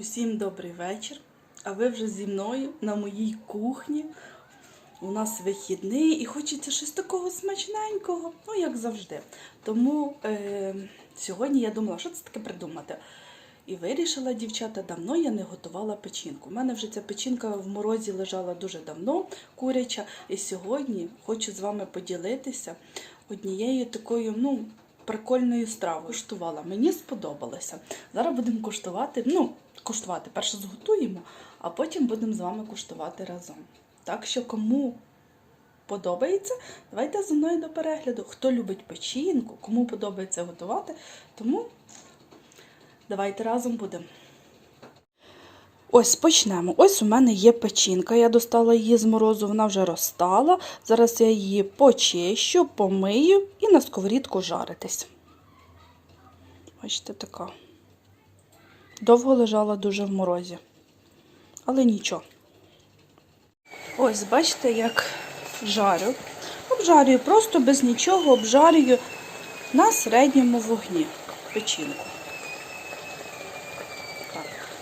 Усім добрий вечір. А ви вже зі мною на моїй кухні. У нас вихідний і хочеться щось такого смачненького, ну як завжди. Тому е, сьогодні я думала, що це таке придумати. І вирішила, дівчата, давно я не готувала печінку. У мене вже ця печінка в морозі лежала дуже давно, куряча. І сьогодні хочу з вами поділитися однією такою, ну, прикольною стравою. Куштувала. Мені сподобалося. Зараз будемо куштувати. Ну, куштувати. Перше зготуємо, а потім будемо з вами куштувати разом. Так що кому подобається, давайте зі мною до перегляду. Хто любить печінку, кому подобається готувати, тому давайте разом будемо. Ось почнемо. Ось у мене є печінка. Я достала її з морозу, вона вже розстала. Зараз я її почищу, помию і на сковорідку жаритись. Бачите, така. Довго лежала дуже в морозі. Але нічого. Ось, бачите, як жарю. Обжарюю просто без нічого, обжарюю на середньому вогні печінку.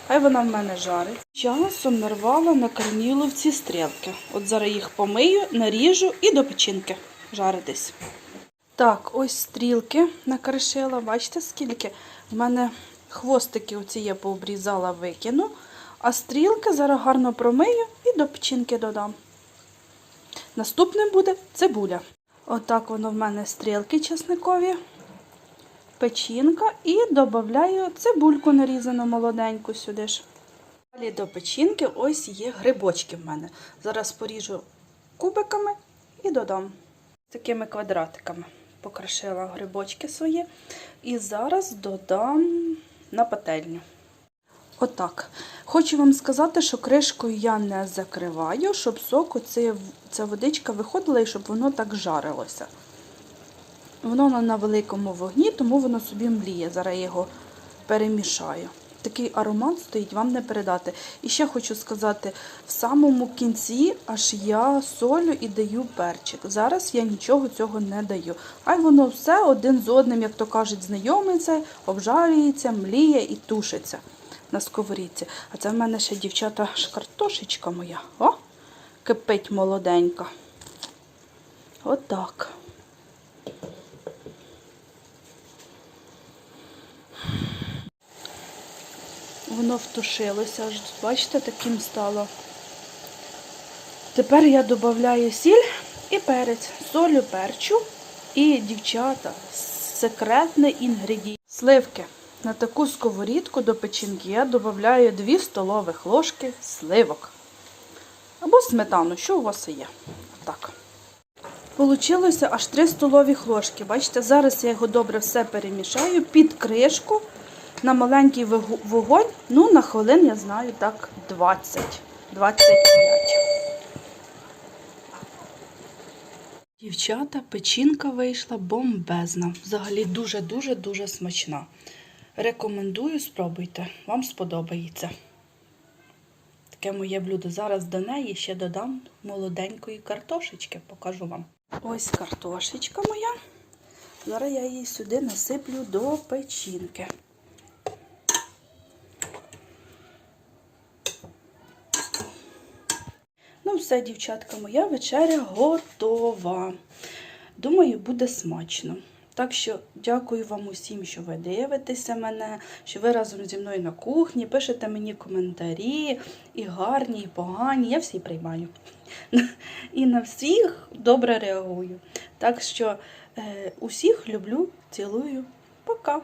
Хай вона в мене жарить. Часом нарвала на карніловці стрілки. От зараз їх помию, наріжу і до печінки жаритись. Так, ось стрілки накришила. Бачите, скільки? В мене хвостики оці я пообрізала, викину. А стрілки зараз гарно промию і до печінки додам. Наступним буде цибуля. Отак воно в мене стрілки чесникові, печінка і додаю цибульку нарізану молоденьку сюди ж. Далі до печінки ось є грибочки в мене. Зараз поріжу кубиками і додам такими квадратиками. Покрошила грибочки свої. І зараз додам на пательню. Отак. Хочу вам сказати, що кришкою я не закриваю, щоб сок, ця водичка виходила і щоб воно так жарилося. Воно на, великому вогні, тому воно собі мліє. Зараз я його перемішаю. Такий аромат стоїть, вам не передати. І ще хочу сказати, в самому кінці аж я солю і даю перчик. Зараз я нічого цього не даю. Хай воно все один з одним, як то кажуть, знайомиться, обжарюється, мліє і тушиться на сковорідці. А це в мене ще, дівчата, картошечка моя. О, кипить молоденька. Отак. Воно втушилося, аж, бачите, таким стало. Тепер я додаю сіль і перець, солю, перчу і, дівчата, секретний інгредієнт. Сливки. На таку сковорідку до печінки я додаю 2 столових ложки сливок. Або сметану, що у вас є. Так. Получилося аж 3 столові ложки. Бачите, зараз я його добре все перемішаю під кришку на маленький вогонь. Ну, на хвилин, я знаю, так, 20. 25. Дівчата, печінка вийшла бомбезна. Взагалі дуже-дуже-дуже смачна. Рекомендую, спробуйте, вам сподобається. Таке моє блюдо. Зараз до неї ще додам молоденької картошечки, покажу вам. Ось картошечка моя. Зараз я її сюди насиплю до печінки. Ну, все, дівчатка, моя вечеря готова. Думаю, буде смачно. Так що дякую вам усім, що ви дивитеся мене, що ви разом зі мною на кухні, пишете мені коментарі, і гарні, і погані. Я всі приймаю. І на всіх добре реагую. Так що е, усіх люблю, цілую. Пока!